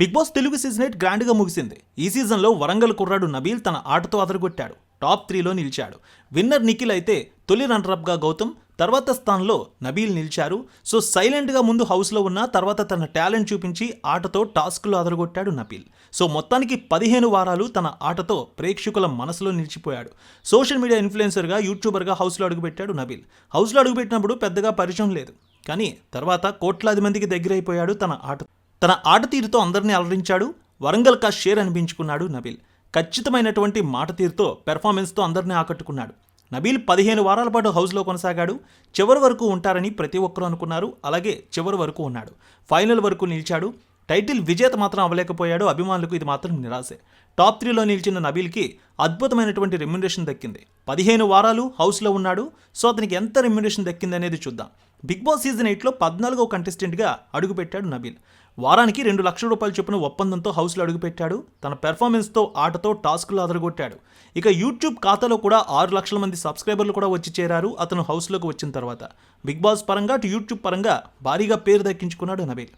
Big boss Telugu season eight గ్రాండ్గా ముగిసింది. ఈ సీజన్లో వరంగల్ కుర్రాడు నబీల్ తన ఆటతో అదరగొట్టాడు. టాప్ త్రీలో నిలిచాడు. విన్నర్ నిఖిల్ అయితే తొలి రన్నరప్గా గౌతమ్ తర్వాత స్థానంలో నబీల్ నిలిచారు. సో సైలెంట్గా ముందు హౌస్లో ఉన్న తర్వాత తన టాలెంట్ చూపించి ఆటతో టాస్క్లో అదరగొట్టాడు నబీల్. సో మొత్తానికి పదిహేను వారాలు తన ఆటతో ప్రేక్షకుల మనసులో నిలిచిపోయాడు. సోషల్ మీడియా ఇన్ఫ్లుయెన్సర్గా యూట్యూబర్గా హౌస్లో అడుగుపెట్టాడు నబీల్. హౌస్లో అడుగుపెట్టినప్పుడు పెద్దగా పరిచయం లేదు. కానీ తర్వాత కోట్లాది మందికి దగ్గరైపోయాడు తన ఆట తన ఆటతీరుతో అందరినీ అలరించాడు. వరంగల్ కా షేర్ అనిపించుకున్నాడు నబీల్. ఖచ్చితమైనటువంటి మాట తీరుతో పెర్ఫార్మెన్స్తో అందరినీ ఆకట్టుకున్నాడు. నబీల్ పదిహేను వారాల పాటు హౌస్లో కొనసాగాడు. చివరి వరకు ఉంటారని ప్రతి ఒక్కరూ అనుకున్నారు. అలాగే చివరి వరకు ఉన్నాడు. ఫైనల్ వరకు నిలిచాడు. టైటిల్ విజేత మాత్రం అవ్వలేకపోయాడు. అభిమానులకు ఇది మాత్రం నిరాశే. టాప్ త్రీలో నిలిచిన నబీల్కి అద్భుతమైనటువంటి రెమ్యునరేషన్ దక్కింది. పదిహేను వారాలు హౌస్లో ఉన్నాడు. సో అతనికి ఎంత రెమ్యునరేషన్ దక్కింది అనేది చూద్దాం. బిగ్ బాస్ సీజన్ ఎయిట్లో పద్నాలుగో కంటెస్టెంట్గా అడుగుపెట్టాడు నబీల్. వారానికి రెండు లక్షల రూపాయల చొప్పున ఒప్పందంతో హౌస్లో అడుగుపెట్టాడు. తన పెర్ఫార్మెన్స్తో ఆటతో టాస్క్లు అదరగొట్టాడు. ఇక యూట్యూబ్ ఖాతాలో కూడా ఆరు లక్షల మంది సబ్స్క్రైబర్లు కూడా వచ్చి చేరారు అతను హౌస్లోకి వచ్చిన తర్వాత. బిగ్ బాస్ పరంగా అటు యూట్యూబ్ పరంగా భారీగా పేరు దక్కించుకున్నాడు నబీల్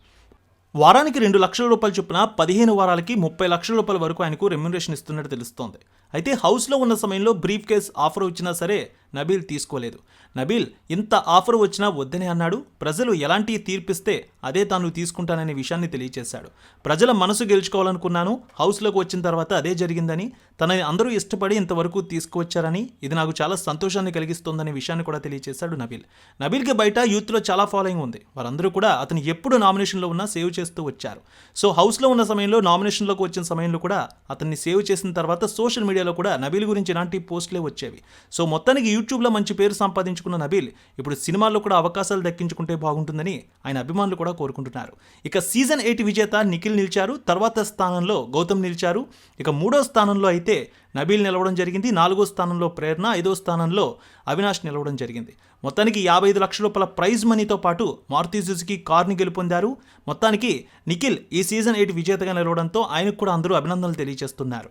వారానికి రెండు లక్షల రూపాయలు చొప్పున పదిహేను వారాలకి ముప్పై లక్షల రూపాయల వరకు ఆయనకు రెమ్యునరేషన్ ఇస్తున్నట్టు తెలుస్తోంది. అయితే హౌస్లో ఉన్న సమయంలో బ్రీఫ్ కేస్ ఆఫర్ వచ్చినా సరే నబీల్ తీసుకోలేదు. నబీల్ ఇంత ఆఫర్ వచ్చినా వద్దని అన్నాడు. ప్రజలు ఎలాంటి తీర్పిస్తే అదే తాను తీసుకుంటాననే విషయాన్ని తెలియజేశాడు ప్రజల మనసు గెలుచుకోవాలనుకున్నాను. హౌస్లోకి వచ్చిన తర్వాత అదే జరిగిందని తనని అందరూ ఇష్టపడి ఇంతవరకు తీసుకువచ్చారని ఇది నాకు చాలా సంతోషాన్ని కలిగిస్తోందనే విషయాన్ని కూడా తెలియజేశాడు నబీల్. నబీల్కి బయట యూత్లో చాలా ఫాలోయింగ్ ఉంది. వారందరూ కూడా అతను ఎప్పుడు నామినేషన్లో ఉన్నా సేవ్ చేస్తూ వచ్చారు. సో హౌస్లో ఉన్న సమయంలో నామినేషన్లోకి వచ్చిన సమయంలో కూడా అతన్ని సేవ్ చేసిన తర్వాత సోషల్ మీడియా మీడియాలో కూడా నబీల్ గురించి ఇలాంటి పోస్టులే వచ్చేవి. సో మొత్తానికి యూట్యూబ్లో మంచి పేరు సంపాదించుకున్న నబీల్ ఇప్పుడు సినిమాల్లో కూడా అవకాశాలు దక్కించుకుంటే బాగుంటుందని ఆయన అభిమానులు కూడా కోరుకుంటున్నారు. ఇక సీజన్ ఎయిట్ విజేత నిఖిల్ నిలిచారు. తర్వాత స్థానంలో గౌతమ్ నిలిచారు. ఇక మూడో స్థానంలో అయితే నబీల్ నిలవడం జరిగింది. నాలుగో స్థానంలో ప్రేరణ. ఐదో స్థానంలో అవినాష్ నిలవడం జరిగింది. మొత్తానికి యాభై ఐదు లక్షల రూపాయల ప్రైజ్ మనీతో పాటు మారుతి సుజుకి కార్ని గెలుపొందారు. మొత్తానికి నిఖిల్ ఈ సీజన్ ఎయిట్ విజేతగా నిలవడంతో ఆయనకు కూడా అందరూ అభినందనలు తెలియజేస్తున్నారు.